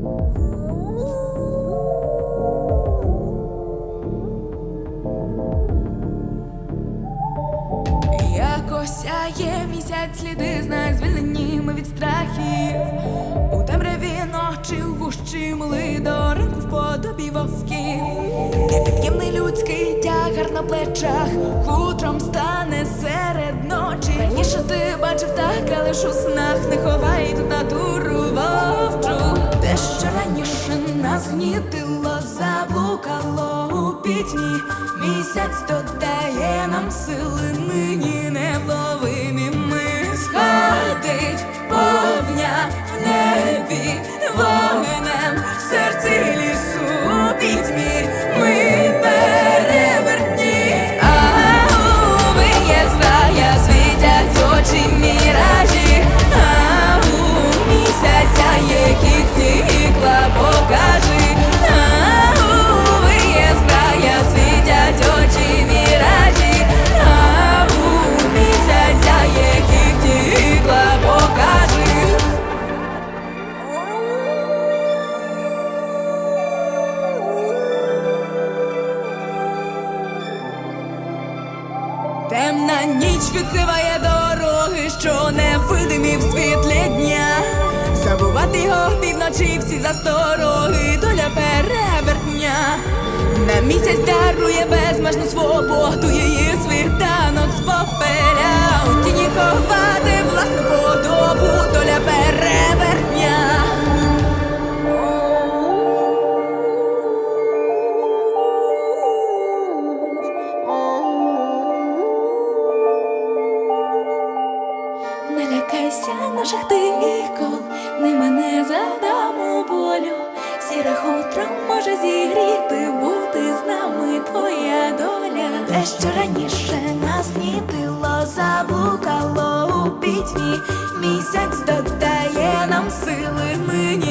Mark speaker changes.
Speaker 1: Як осяє місяць сліди знай звільнені ми від страхів. У темряві ночі в гущі мли до ринку в подобі вовків. Непід'ємний людський тягар на плечах Хутром стане серед ночі. Раніше ти бачив так, але ж у снах не ховай тут раніше нас гнітило, заблукало у пітьмі. Місяць додає нам сили нині Темна ніч відкриває дороги, що невидимі в світлі дня. Забувати його півночі всі застороги, доля перевертня. На місяць дарує безмежну свободу, лякайся наших тикол, не мене не задамо болю, сіра хутро може зігріти, бути з нами твоя доля, те, що раніше нас гнітило, заблукало у пітьмі, місяць додає нам сили нині.